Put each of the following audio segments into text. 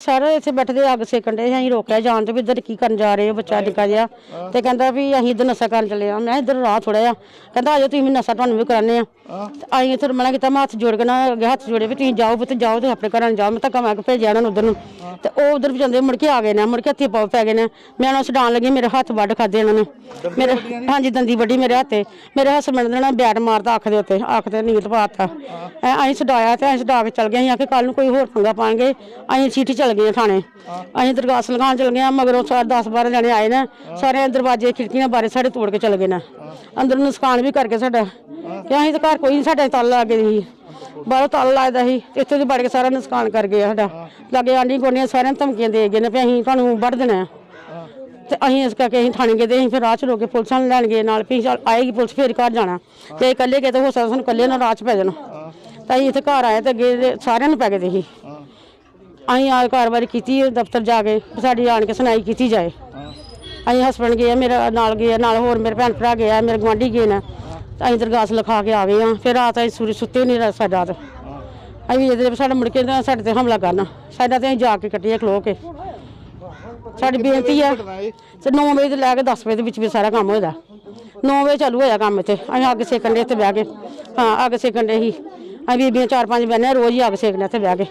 ਸਾਰੇ ਇੱਥੇ ਬੈਠਦੇ ਅੱਗ ਸੇਕਣ ਦੇ ਅਸੀਂ ਰੋਕਿਆ ਜਾਣ ਤੋਂ ਵੀ ਇੱਧਰ ਕੀ ਕਰਨ ਜਾ ਰਹੇ ਹੋ ਬੱਚਾ ਨਿੱਕਾ ਜਿਹਾ। ਤੇ ਕਹਿੰਦਾ ਵੀ ਅਸੀਂ ਇੱਧਰ ਨਸ਼ਾ ਕਰਨ ਚੱਲੇ ਆ ਮੈਂ ਇੱਧਰ ਰਾਹ ਥੋੜਾ ਜਿਹਾ। ਕਹਿੰਦਾ ਆਜੋ ਤੁਸੀਂ ਵੀ ਨਸ਼ਾ ਤੁਹਾਨੂੰ ਵੀ ਕਰਾਣੇ ਆ ਤੇ ਅਸੀਂ ਇੱਥੇ ਮਨਾ ਕੀਤਾ ਮੈਂ ਹੱਥ ਜੋੜ ਕੇ ਨਾ ਅੱਗੇ ਹੱਥ ਜੋੜੇ ਵੀ ਤੁਸੀਂ ਜਾਓ ਪੁੱਤ ਜਾਓ ਤੇ ਆਪਣੇ ਘਰਾਂ ਨੂੰ ਜਾਓ। ਮੈਂ ਧੱਕਾ ਮਾਰ ਕੇ ਭੇਜਿਆ ਉਹਨਾਂ ਨੂੰ ਉਧਰ ਨੂੰ। ਤੇ ਉਹ ਉਧਰ ਵੀ ਜਾਂਦੇ ਮੁੜ ਕੇ ਆ ਗਏ ਨੇ ਮੁੜ ਕੇ ਹੱਥੀ ਪਾਉ ਪੈ ਗਏ ਨੇ। ਮੈਂ ਉਹਨਾਂ ਨੂੰ ਛਡਾਉਣ ਲੱਗੀ ਮੇਰੇ ਹੱਥ ਵੱਢ ਖਾਦੇ ਇਹਨਾਂ ਨੇ। ਮੇਰੇ ਹਾਂਜੀ ਦੰਦੀ ਵੱਡੀ ਮੇਰੇ ਹੱਥੇ। ਮੇਰੇ ਹਸਬੰਡ ਨੇ ਨਾ ਬੈਟ ਮਾਰਦਾ ਅੱਖ ਦੇ ਉੱਤੇ ਅੱਖ ਤੇ ਨੀਲ ਪਾਤਾ। ਐ ਅਸੀਂ ਛਡਾਇਆ ਤੇ ਅਸੀਂ ਛਡਾ ਕੇ ਚੱਲ ਗਏ ਅਸੀਂ ਆਖੇ ਕੱਲ ਨੂੰ ਕੋਈ ਹੋਰ ਪੰਗਾ ਪਾਣਗੇ। ਅਸੀਂ ਸੀਟੀ ਚੱਲ ਗਏ ਥਾਣੇ। ਅਸੀਂ ਦਰਗਾਸ ਲਗਾਉਣ ਚੱਲ ਗਏ ਮਗਰੋਂ ਸਾਰੇ 10 12 ਜਣੇ ਆਏ ਨੇ। ਸਾਰੇ ਦਰਵਾਜ਼ੇ ਖਿੜਕੀਆਂ ਬਾਰੇ ਸਾਡੇ ਤੋੜ ਕੇ ਚੱਲ ਗਏ ਨੇ। ਅੰਦਰ ਨੁਕਸਾਨ ਵੀ ਕਰਕੇ ਸਾਡਾ। ਕਿ ਅਸੀਂ ਤਾਂ ਘਰ ਕੋਈ ਨਹੀਂ ਸਾਡੇ ਤਾਲਾ ਲੱਗੇ ਸੀ। ਬਾਹਰੋਂ ਤਾਲਾ ਲਾਇਦਾ ਸੀ ਤੇ ਇੱਥੇ ਦੀ ਵੜ ਕੇ ਸਾਰਾ ਨੁਕਸਾਨ ਕਰ ਗਏ ਸਾਡਾ। ਲਾਗੇ ਆਂਢੀ ਗੋਨੀਆਂ ਸਾਰਿਆਂ ਨੂੰ ਧਮਕੀਆਂ ਦੇ ਗਏ ਨੇ ਵੀ ਅਸੀਂ ਤੁਹਾਨੂੰ ਵੱਢ ਦੇਣਾ। ਤੇ ਅਸੀਂ ਇਸ ਕਰਕੇ ਅਸੀਂ ਥਾਣੇ ਗਏ ਤੇ ਅਸੀਂ ਫਿਰ ਰਾਹ ਚ ਰੋਕੇ ਪੁਲਿਸ ਨੂੰ ਲੈਣ ਗਏ ਨਾਲ ਵੀ ਚੱਲ ਆਏਗੀ ਪੁਲਿਸ ਫੇਰ ਘਰ ਜਾਣਾ। ਤੇ ਇਕੱਲੇ ਗਏ ਤੇ ਹੋ ਸਕਦਾ ਸਾਨੂੰ ਇਕੱਲੇ ਨਾਲ ਰਾਹ ਚ ਪੈ ਜਾਣਾ। ਤਾਂ ਅਸੀਂ ਇੱਥੇ ਘਰ ਆਏ ਤੇ ਅੱਗੇ ਸਾਰਿਆਂ ਨੂੰ ਪੈ ਗਏ ਤੇ ਸੀ ਅਸੀਂ ਆ ਕਾਰਵਾਈ ਕੀਤੀ ਹੈ ਦਫ਼ਤਰ ਜਾ ਕੇ ਵੀ ਸਾਡੀ ਆਣ ਕੇ ਸੁਣਾਈ ਕੀਤੀ ਜਾਏ। ਅਸੀਂ ਹਸਬੰਡ ਗਏ ਆ, ਮੇਰਾ ਨਾਲ ਗਏ ਆ, ਨਾਲ ਹੋਰ ਮੇਰੇ ਭੈਣ ਭਰਾ ਗਏ ਆ, ਮੇਰੇ ਗੁਆਂਢੀ ਗਏ ਨੇ। ਤਾਂ ਅਸੀਂ ਦਰਗਾਸ ਲਿਖਾ ਕੇ ਆ ਗਏ ਆ ਫਿਰ ਰਾਤ ਅਸੀਂ ਸੂਰੀ ਸੁੱਤੇ ਨਹੀਂ ਰਾਤ ਸਾਡਾ ਰਾਤ ਅਸੀਂ ਇਹਦੇ ਸਾਡਾ ਮੁੜ ਕੇ ਨਾ ਸਾਡੇ ਤੇ ਹਮਲਾ ਕਰਨਾ। ਸਾਡਾ ਤੇ ਅਸੀਂ ਜਾ ਕੇ ਕੱਟੀਏ ਖਲੋ ਕੇ। ਸਾਡੀ ਬੇਨਤੀ ਹੈ ਤੇ 9 ਵਜੇ ਤੋਂ ਲੈ ਕੇ 10 ਵਜੇ ਦੇ ਵਿੱਚ ਵੀ ਸਾਰਾ ਕੰਮ ਹੋਇਆ 9 ਵਜੇ ਚਾਲੂ ਹੋਇਆ ਕੰਮ ਇੱਥੇ। ਅਸੀਂ ਅੱਗ ਸੇਕਣ ਦੇ ਇੱਥੇ ਬਹਿ ਕੇ ਹਾਂ ਅੱਗ ਸੇਕਣ ਦੇ ਹੀ। ਅਸੀਂ ਬੀਬੀਆਂ ਚਾਰ ਪੰਜ ਬਹਿਨੇ ਰੋਜ਼ ਹੀ ਅੱਗ ਸੇਕਣੇ ਇੱਥੇ ਬਹਿ ਕੇ।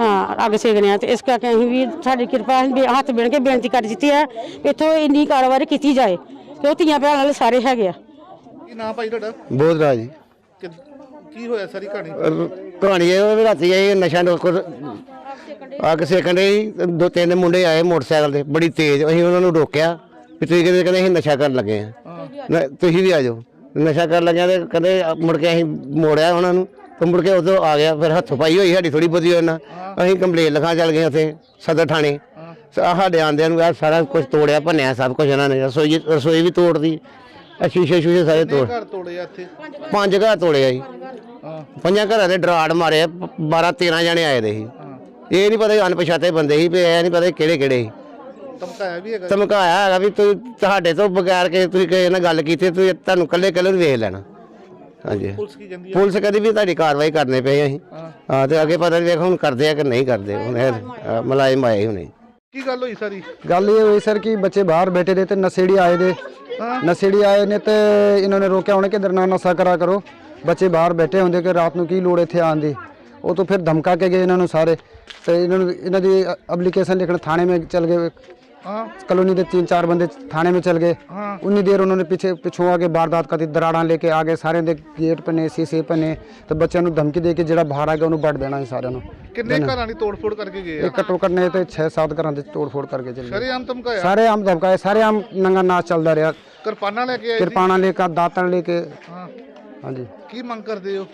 ਹਾਂ ਅੱਗ ਸੇਕਣੇ ਆ ਤੇ ਇਸ ਕਰਕੇ ਅਸੀਂ ਵੀ ਸਾਡੀ ਕਿਰਪਾ ਅਸੀਂ ਬੇ- ਹੱਥ ਬਣ ਕੇ ਬੇਨਤੀ ਕਰ ਦਿੱਤੀ ਹੈ ਵੀ ਇੱਥੋਂ ਇੰਨੀ ਕਾਰਵਾਈ ਕੀਤੀ ਜਾਏ ਕਿ ਉਹ ਧੀਆਂ ਭੈਣਾਂ ਵਾਲੇ ਸਾਰੇ ਹੈਗੇ ਆ। ਕੀ ਨਾਮ ਭਾਈ ਤੁਹਾਡਾ? ਬੋਧਰਾ ਜੀ। ਕਿ- ਕੀ ਹੋਇਆ ਸਾਰੀ ਕਹਾਣੀ? ਅਹ ਕਹਾਣੀ ਇਹ ਵਾ ਵੀ ਰਾਤੀ ਇਹ ਨਸ਼ਾ ਨੋਕ ਅੱਗ ਸੇਕਣ ਦੇ ਦੋ ਤਿੰਨ ਮੁੰਡੇ ਆਏ ਮੋਟਰਸਾਈਕਲ ਤੇ ਬੜੀ ਤੇਜ਼ ਅਸੀਂ ਉਹਨਾਂ ਨੂੰ ਰੋਕਿਆ ਵੀ ਤੁਸੀਂ ਕਹਿੰਦੇ ਕਹਿੰਦੇ ਅਸੀਂ ਨਸ਼ਾ ਕਰਨ ਲੱਗੇ ਆ ਨਾ, ਤੁਸੀਂ ਵੀ ਆ ਜਾਓ। ਨਸ਼ਾ ਕਰਨ ਲੱਗੇ ਆ ਤੇ ਕਹਿੰਦੇ ਆ, ਮੁੜ ਕੇ ਅਸੀਂ ਮੋੜਿਆ ਉਹਨਾਂ ਨੂੰ। ਤੇ ਮੁੜ ਕੇ ਉਦੋਂ ਆ ਗਿਆ ਫਿਰ ਹੱਥ ਪਾਈ ਹੋਈ ਸਾਡੀ ਥੋੜੀ ਬਹੁਤੀ ਉਹਨਾਂ। ਅਸੀਂ ਕੰਪਲੇਨ ਲਿਖਾ ਚੱਲ ਗਏ ਉੱਥੇ ਸਦਰ ਥਾਣੇ। ਆਹ ਸਾਡੇ ਆਂਦਿਆਂ ਨੂੰ ਆਹ ਸਾਰਾ ਕੁਝ ਤੋੜਿਆ ਭੰਨਿਆ ਸਭ ਕੁਝ ਇਹਨਾਂ ਨੇ ਰਸੋਈ ਰਸੋਈ ਵੀ ਤੋੜਦੀ ਆ ਸ਼ੀਸ਼ੇ ਸ਼ੂਸ਼ੇ ਸਾਰੇ ਤੋੜ ਘਰ ਤੋੜੇ ਆ ਇੱਥੇ? ਪੰਜ ਘਰ ਤੋੜੇ ਆ ਜੀ। ਹਾਂ ਪੰਜਾਂ ਘਰਾਂ ਦੇ ਡਰਾੜ ਮਾਰੇ 12 13 ਜਣੇ ਆਏ ਦੇ ਸੀ। ਇਹ ਨਹੀਂ ਪਤਾ ਅਣਪਛਾਤੇ ਬੰਦੇ ਸੀ ਵੀ ਇਹ ਨਹੀਂ ਪਤਾ ਕਿਹੜੇ ਕਿਹੜੇ ਸੀ। ਧਮਕਾਇਆ ਵੀ ਹੈਗਾ। ਧਮਕਾਇਆ ਹੈਗਾ ਵੀ ਤੂੰ ਤੁਹਾਡੇ ਤੋਂ ਬਗੈਰ ਕੇ ਤੁਸੀਂ ਕਿਸੇ ਨਾਲ ਗੱਲ ਕੀਤੀ ਤੁਸੀਂ ਤੁਹਾਨੂੰ ਕੱਲੇ ਕੱਲੇ ਨੂੰ ਵੇਖ ਲੈਣਾ। ਹਾਂਜੀ। ਪੁਲਿਸ ਕੀ ਕਹਿੰਦੀ ਹੈ ਪੁਲਿਸ ਕਦੀ ਵੀ ਤੁਹਾਡੀ ਕਾਰਵਾਈ ਕਰਨੇ ਪਏ ਅਸੀਂ। ਹਾਂ। ਤੇ ਅੱਗੇ ਪਤਾ ਨਹੀਂ ਵੇਖ ਹੁਣ ਕਰਦੇ ਆ ਕਿ ਨਹੀਂ ਕਰਦੇ। ਹੁਣ ਇਹ, ਅ, ਆਏ ਹੁਣੇ। ਕੀ ਗੱਲ ਹੋਈ ਸਾਰੀ? ਗੱਲ ਇਹ ਹੋਈ ਸਰ ਕਿ ਬੱਚੇ ਬਾਹਰ ਬੈਠੇ ਨੇ ਤੇ ਨਸ਼ੇੜੀ ਆਏ ਦੇ ਨਸ਼ੇੜੀ ਆਏ ਨੇ ਤੇ ਇਹਨਾਂ ਨੇ ਰੋਕਿਆ ਉਹਨੇ ਕਿ ਦਰਨਾ ਨਸ਼ਾ ਕਰਾ ਕਰੋ। ਬੱਚੇ ਬਾਹਰ ਬੈਠੇ ਹੁੰਦੇ ਕਿ ਰਾਤ ਨੂੰ ਕੀ ਲੋੜ ਇੱਥੇ ਆਉਣ ਦੀ। ਉਹ ਤੋਂ ਫਿਰ ਧਮਕਾ ਕੇ ਗਏ ਇਹਨਾਂ ਨੂੰ ਸਾਰੇ। ਤੇ ਇਹਨਾਂ ਨੂੰ ਇਹਨਾਂ ਦੀ ਅਪਲੀਕੇਸ਼ਨ ਲਿਖਣ ਥਾਣੇ ਮੇ ਚਲ ਗਏ। ਹਾਂ कॉलोनी के तीन चार बंदे थाने में चल गए हाँ। उन्नी देर उन्होंने पीछे पिछों आके वारदात करती दराड़ा लेके आगे सारे दे गेट पे ने शीशे पे ने तो बच्चों ਨੂੰ ਧਮਕੀ ਦੇ ਕੇ ਜਿਹੜਾ ਬਾਹਰ ਆ ਗਿਆ ਉਹਨੂੰ ਵੱਢ ਦੇਣਾ ਸੀ ਸਾਰਿਆਂ ਨੂੰ ਕਿੰਨੇ ਘਰਾਂ ਦੀ ਤੋੜਫੋੜ ਕਰਕੇ ਗਏ ਆ ਇਹ ਘੱਟੋ ਘੱਟ ਨੇ ਤੇ 6-7 ਘਰਾਂ ਦੇ ਤੋੜ ਫੋੜ ਕਰਕੇ ਚੱਲੇ ਸ਼ਰੇਆਮ ਧਮਕਾਇਆ ਸਾਰੇ ਆਮ ਧਮਕਾਏ ਸਾਰੇ ਆਮ ਨੰਗਾ ਨਾਚ ਚੱਲਦਾ ਰਿਹਾ ਕਿਰਪਾਨਾਂ ਲੈ ਕੇ ਆਏ ਸੀ ਕਿਰਪਾਣਾ ਲੈ ਕੇ ਦਾਤਣ ਲੈ ਕੇ ਹਾਂ ਹਾਂਜੀ ਕੀ ਮੰਗ ਕਰਦੇ ਹੋ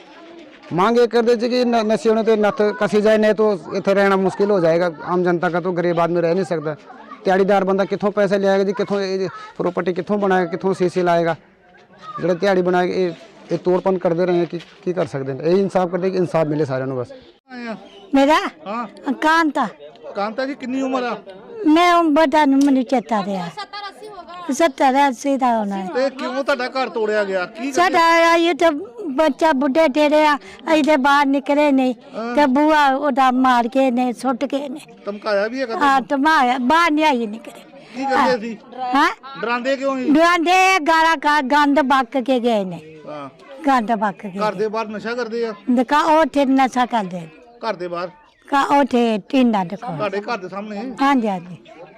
मांग ये कर देते कि न- नशे होने तो नथ कसी जाए नहीं तो इतना रहना मुश्किल हो जाएगा आम जनता का तो गरीब आदमी रह नहीं सकता ਦਿਹਾੜੀਦਾਰ ਬੰਦਾ ਕਿੱਥੋਂ ਪੈਸੇ ਲਿਆਏਗਾ ਜੀ ਕਿੱਥੋਂ ਪ੍ਰਾਪਰਟੀ ਕਿੱਥੋਂ ਬਣਾਏਗਾ ਕਿੱਥੋਂ ਸੀਸੀ ਲਾਏਗਾ? ਜਿਹੜੇ ਦਿਹਾੜੀ ਬਣਾਏ ਇਹ ਇਹ ਤੋੜਪਨ ਕਰਦੇ ਰਹੇ ਕਿ ਕੀ ਕਰ ਸਕਦੇ ਨੇ? ਇਹ ਇਨਸਾਫ ਕਰਦੇ ਕਿ ਇਨਸਾਫ ਮਿਲੇ ਸਾਰਿਆਂ ਨੂੰ ਬਸ। ਮੇਰਾ? ਹਾਂ। ਕਾਂਤਾ। ਕਾਂਤਾ ਜੀ ਕਿੰਨੀ ਉਮਰ ਆ? ਮੈਂ ਉਹ ਬੜਾ ਨੂੰ ਮੈਨੂੰ ਚੇਤਾ ਰਿਹਾ। 70 80 ਦਾ ਹੋਣਾ। ਤੇ ਕਿਉਂ ਤੁਹਾਡਾ ਘਰ ਤੋੜਿਆ ਗਿਆ? ਕੀ ਸਾਡਾ ਇਹ ਤਾਂ ਬੱਚਾ ਬੁੱਢੇ ਠੇਰੇ ਆ ਅਸੀਂ ਤੇ ਬਾਹਰ ਨਿਕਲੇ ਨਹੀਂ। ਤੇ ਬੂਆ ਉਹਦਾ ਮਾਰ ਕੇ ਨੇ ਸੁੱਟ ਕੇ ਨੇ ਧਮਕਾਇਆ ਵੀ ਹੈਗਾ ਆ ਤਮਾਇਆ ਬਾਹਰ ਨਹੀਂ ਆਈ ਨਿਕਲੇ। ਕੀ ਕਰਦੇ ਸੀ? ਹਾਂ? ਡਰਾਉਂਦੇ ਕਿਉਂ ਸੀ ਦੁਆਂਦੇ ਗਾਲਾ ਕਾ ਗੰਦ ਬੱਕ ਕੇ ਗਏ ਨੇ। ਹਾਂ। ਗੰਦ ਬੱਕ ਕੇ ਘਰ ਦੇ ਬਾਹਰ ਨਸ਼ਾ ਕਰਦੇ ਆ? ਦੇਖਾ ਉਹ ਤੇ ਨਸ਼ਾ ਕਰਦੇ ਨੇ। ਘਰ ਦੇ ਬਾਹਰ? ਕਾ ਉਹ ਤੇ ਟਿੰਡਾ ਦੇਖੋ ਤੁਹਾਡੇ ਘਰ ਦੇ ਸਾਹਮਣੇ? ਹਾਂਜੀ ਹਾਂਜੀ।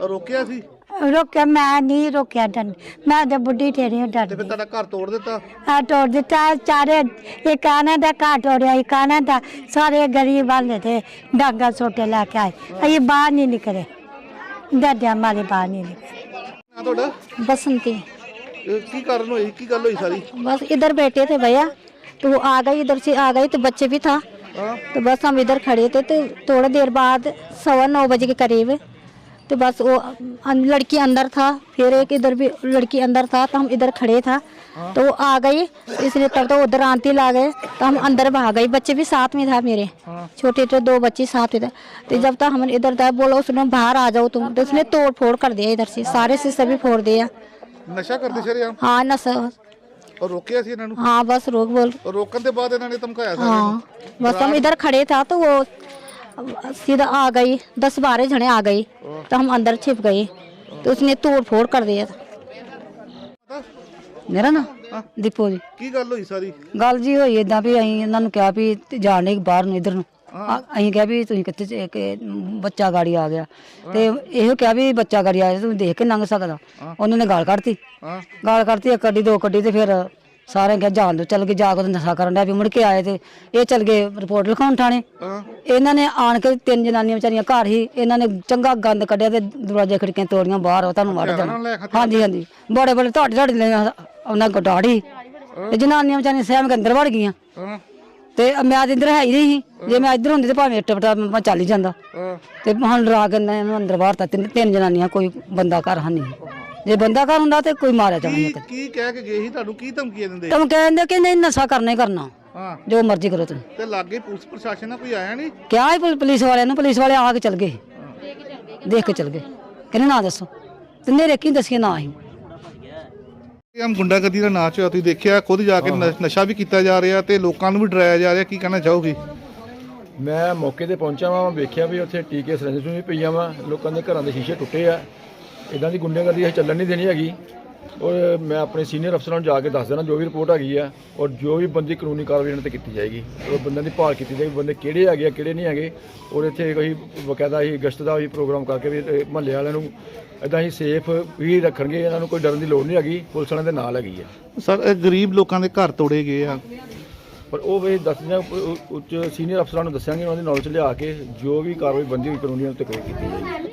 ਰੋਕਿਆ ਸੀ? ਰੋਕਿਆ ਮੈਂ ਨਹੀਂ ਰੋਕਿਆ ਡਨ ਮੈਂ ਤੇ ਬੁੱਢੀ ਠੇਰੀ ਡਰ ਤੇ ਫਿਰ ਤੁਹਾਡਾ ਘਰ ਤੋੜ ਦਿੱਤਾ ਆ ਤੋੜ ਦਿੱਤਾ ਚਾਰੇ ਇੱਕ ਆਨਾ ਦਾ ਘਾਟ ਹੋ ਰਿਹਾ ਇੱਕ ਆਨਾ ਦਾ ਸਾਰੇ ਗਰੀਬ ਵਾਲੇ ਤੇ ਡਾਂਗਾ ਛੋਟੇ ਲੈ ਕੇ ਆਏ ਅਸੀਂ ਬਾਹਰ ਨਹੀਂ ਨਿਕਲੇ ਡਰਦਿਆਂ ਮਾਰੇ ਬਾਹਰ ਨਹੀਂ ਨਿਕਲੇ ਨਾ ਤੁਹਾਡਾ बसंती ਇਹ ਕੀ ਕਾਰਨ ਹੋਈ ਕੀ ਗੱਲ ਹੋਈ ਸਾਰੀ बस इधर बैठे थे भैया तो वो आ गई इधर से आ गई तो बच्चे भी था हाँ तो बस हम इधर खड़े थे तो थोड़ी देर बाद सवा नौ बजे के करीब तो बस वो अं- लड़की अंदर था फिर एक इधर भी लड़की अंदर था तो हम इधर खड़े था तो वो आ गई इसलिए तब तो उधर आंटी ला गए तो हम अंदर भाग गई बच्चे भी साथ में था मेरे छोटे छोटे दो बच्चे साथ में थे तो जब तक हम इधर था बोलो उसने बाहर आ जाओ तुम तो उसने तोड़ फोड़ कर दिया इधर से सारे से सभी फोड़ दिया ਨਸ਼ਾ ਕਰਦੇ ਸ਼ਰੇਆਮ हाँ न सर ਔਰ ਰੋਕਿਆ ਸੀ ਇਹਨਾਂ ਨੂੰ हाँ बस रोक बोल ਔਰ ਰੋਕਣ ਦੇ ਬਾਅਦ ਇਹਨਾਂ ਨੇ ਧਮਕਾਇਆ ਸੀ हाँ बस हम इधर खड़े था तो वो सीधा आ गई दस बारह जने आ गई तो हम अंदर छिप गए तो उसने तोड़ फोड़ कर दिया ਮੇਰਾ ਨਾ ਦੀਪੋ ਜੀ ਕੀ ਗੱਲ ਹੋਈ ਸਾਰੀ ਗੱਲ ਜੀ ਹੋਈ ਇਦਾਂ ਵੀ ਅਸੀਂ ਇਹਨਾਂ ਨੂੰ ਕਿਹਾ ਵੀ ਤੇ ਜਾਣ ਨਹੀਂ ਬਾਹਰ ਨੂੰ ਇਧਰ ਨੂੰ ਆ- ਅਸੀਂ ਕਿਹਾ ਵੀ ਤੁਸੀਂ ਕਿੱਥੇ ਚ- ਕਿ ਬੱਚਾ ਗਾੜੀ ਆ ਗਿਆ ਤੇ ਇਹੋ ਕਿਹਾ ਵੀ ਬੱਚਾ ਗਾੜੀ ਆਇਆ ਤੂੰ ਦੇਖ ਕੇ ਲੰਘ ਸਕਦਾ ਉਹਨਾਂ ਨੇ ਗਾਲ ਕੱਢਤੀ ਹਾਂ ਗਾਲ ਕੱਢਤੀ ਇੱਕ ਕੱਢੀ ਦੋ ਕੱਢੀ ਤੇ ਫਿਰ ਸਾਰਿਆਂ ਕਿਹਾ ਜਾਣ ਦੋ ਚੱਲ ਕੇ ਜਾ ਕੇ ਉਹਦਾ ਨਸ਼ਾ ਕਰਨ ਦਾ ਵੀ ਮੁੜ ਕੇ ਆਏ ਤੇ ਇਹ ਚੱਲ ਗਏ ਰਿਪੋਰਟ ਲਿਖਾਉਣ ਥਾਣੇ। ਇਹਨਾਂ ਨੇ ਆਣ ਕੇ ਤਿੰਨ ਜਨਾਨੀਆਂ ਵਿਚਾਰੀਆਂ ਘਰ ਹੀ ਇਹਨਾਂ ਨੇ ਚੰਗਾ ਗੰਦ ਕੱਢਿਆ ਤੇ ਦਰਵਾਜ਼ੇ ਖਿੜਕੀਆਂ ਤੋੜੀਆਂ ਬਾਹਰ ਉਹ ਤੁਹਾਨੂੰ ਲੈ ਜਾਣਾ ਹਾਂਜੀ ਹਾਂਜੀ। ਬੜੇ ਬੜੇ ਤੁਹਾਡੇ ਤੁਹਾਡੇ ਲੈ ਉਹਨਾਂ ਗਡਾੜੀ। ਤੇ ਜਨਾਨੀਆਂ ਵਿਚਾਰੀਆਂ ਸਹਿਮ ਕੇ ਅੰਦਰ ਵੜ ਗਈਆਂ। ਤੇ ਮੈਂ ਤੇ ਇੱਧਰ ਹੈ ਹੀ ਨਹੀਂ ਸੀ। ਜੇ ਮੈਂ ਇੱਧਰ ਹੁੰਦੀ ਤੇ ਭਾਵੇਂ ਇੱਟ ਬਟਾ ਮੈਂ ਚੱਲ ਹੀ ਜਾਂਦਾ। ਤੇ ਹੁਣ ਡਰਾ ਕੇ ਇਹਨਾਂ ਨੂੰ ਅੰਦਰ ਵਾਰਤਾ ਤਿੰਨ ਤਿੰਨ ਜਨਾਨੀਆਂ ਕੋਈ ਬੰਦਾ ਘਰ ਹੈ ਨਹੀਂ। ਜੇ ਬੰਦਾ ਘਰ ਹੁੰਦਾ ਤੇ ਕੋਈ ਮਾਰਿਆ ਜਾਣਾ ਕੀ ਇੱਕ ਕੀ ਕਹਿ ਕੇ ਗਏ ਸੀ ਤੁਹਾਨੂੰ? ਕੀ ਧਮਕੀਆਂ ਦਿੰਦੇ ਤੁਮ ਕਹਿੰਦੇ ਕਿ ਨਹੀਂ ਨਸ਼ਾ ਕਰਨਾ ਹੀ ਕਰਨਾ। ਹਾਂ। ਜੋ ਮਰਜ਼ੀ ਕਰੋ ਤੁਸੀਂ। ਤੇ ਲਾਗੇ ਪੁਲਿਸ ਪ੍ਰਸ਼ਾਸਨ ਨਾਲ ਕੋਈ ਆਇਆ ਨਹੀਂ? ਕਿਹਾ ਹੈ ਪੁਲ- ਪੁਲਿਸ ਵਾਲਿਆਂ ਨੂੰ ਪੁਲਿਸ ਵਾਲੇ ਆ ਕੇ ਚਲ ਗਏ। ਦੇਖ ਕੇ ਚਲ ਗਏ। ਕਹਿੰਦੇ ਨਾ ਦੱਸੋ। ਤੇ ਨੇਰੇ ਕੀ ਦੱਸੀਏ ਨਾ ਹੀ ਇਹ ਆਮ ਗੁੰਡਾਗਰਦੀ ਦਾ ਨਾਚ ਹੋਇਆ ਤੁਸੀਂ ਦੇਖਿਆ ਖੁਦ ਜਾ ਕੇ ਨਸ਼ਾ ਵੀ ਕੀਤਾ ਜਾ ਰਿਹਾ ਤੇ ਲੋਕਾਂ ਨੂੰ ਵੀ ਡਰਾਇਆ ਜਾ ਰਿਹਾ। ਕੀ ਕਹਿਣਾ ਚਾਹੋਗੇ? ਮੈਂ ਮੌਕੇ ਤੇ ਪਹੁੰਚਿਆ ਵਾਂ ਵੇਖਿਆ ਵੀ ਉੱਥੇ ਟੀਕੇ ਸਰੰਜ ਵੀ ਪਈਆਂ ਵਾਂ। ਲੋਕਾਂ ਦੇ ਘਰਾਂ ਦੇ ਸ਼ੀਸ਼ੇ ਟੁੱਟੇ ਆ। ਇਦਾਂ ਦੀ ਗੁੰਡਾਗਰਦੀ ਅਸੀਂ ਚੱਲਣ ਨਹੀਂ ਦੇਣੀ ਹੈਗੀ। ਔਰ ਮੈਂ ਆਪਣੇ ਸੀਨੀਅਰ ਅਫਸਰਾਂ ਨੂੰ ਜਾ ਕੇ ਦੱਸ ਦੇਣਾ ਜੋ ਵੀ ਰਿਪੋਰਟ ਹੈਗੀ ਆ ਔਰ ਜੋ ਵੀ ਬੰਦੀ ਕਾਨੂੰਨੀ ਕਾਰਵਾਈ ਇਹਨਾਂ ਤੇ ਕੀਤੀ ਜਾਏਗੀ ਉਹ ਬੰਦਿਆਂ ਦੀ ਭਾਲ ਕੀਤੀ ਜਾਏਗੀ ਬੰਦੇ ਕਿਹੜੇ ਹੈਗੇ ਆ ਕਿਹੜੇ ਨਹੀਂ ਹੈਗੇ ਔਰ ਇੱਥੇ ਕੋਈ ਬਕਾਇਦਾ ਹੀ ਗਸ਼ਤ ਦਾ ਵੀ ਪ੍ਰੋਗਰਾਮ ਕਰਕੇ ਵੀ ਮਹੱਲੇ ਵਾਲਿਆਂ ਨੂੰ ਇਦਾਂ ਹੀ ਸੇਫ ਵੀ ਰੱਖਣਗੇ ਇਹਨਾਂ ਨੂੰ ਕੋਈ ਡਰਨ ਦੀ ਲੋੜ ਨਹੀਂ ਹੈਗੀ ਪੁਲਿਸ ਵਾਲਿਆਂ ਦੇ ਨਾਲ ਹੈਗੀ ਆ। ਸਰ ਇਹ ਗਰੀਬ ਲੋਕਾਂ ਦੇ ਘਰ ਤੋੜੇ ਗਏ ਆ। ਪਰ ਉਹ ਵੀ ਦੱਸਦੇ ਆ ਉੱਚ ਸੀਨੀਅਰ ਅਫਸਰਾਂ ਨੂੰ ਦੱਸਾਂਗੇ ਉਹਨਾਂ ਦੀ ਨੌਲੇਜ ਲਿਆ ਕੇ ਜੋ ਵੀ ਕਾਰਵਾਈ ਬੰਦੀ ਹੋਈ ਕਾਨੂੰਨੀ ਉਹਨਾਂ ਤੇ ਕੋਈ ਕੀਤੀ ਜਾਏਗੀ।